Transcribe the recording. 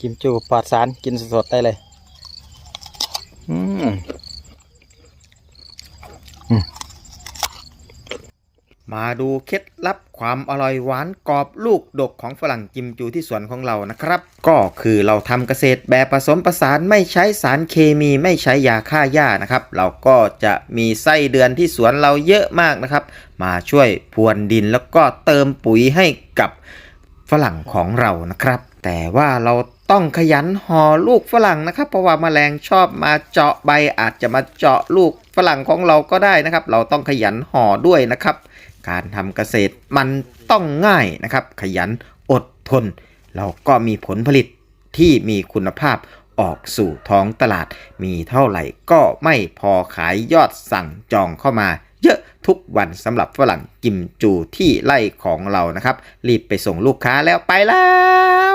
กิมจูปลอดสารกินสดๆได้เลย อืมมาดูเคล็ดลับความอร่อยหวานกรอบลูกดกของฝรั่งกิมจูที่สวนของเรานะครับ ก็คือเราทำเกษตรแบบผสมผสานไม่ใช้สารเคมีไม่ใช้ยาฆ่าหญ้านะครับ เราก็จะมีไส้เดือนที่สวนเราเยอะมากนะครับ มาช่วยพรวนดินแล้วก็เติมปุ๋ยให้กับฝรั่งของเรานะครับ แต่ว่าเราต้องขยันห่อลูกฝรั่งนะครับ เพราะว่าแมลงชอบมาเจาะใบอาจจะมาเจาะลูกฝรั่งของเราก็ได้นะครับ เราต้องขยันห่อด้วยนะครับ การทำเกษตรมันต้องง่ายนะครับ ขยันอดทน เราก็มีผลผลิตที่มีคุณภาพออกสู่ท้องตลาด มีเท่าไหร่ก็ไม่พอขายยอดสั่งจองเข้ามาเยอะทุกวันสำหรับฝรั่งกิมจูที่ไล่ของเรานะครับ รีบไปส่งลูกค้าแล้วไปแล้ว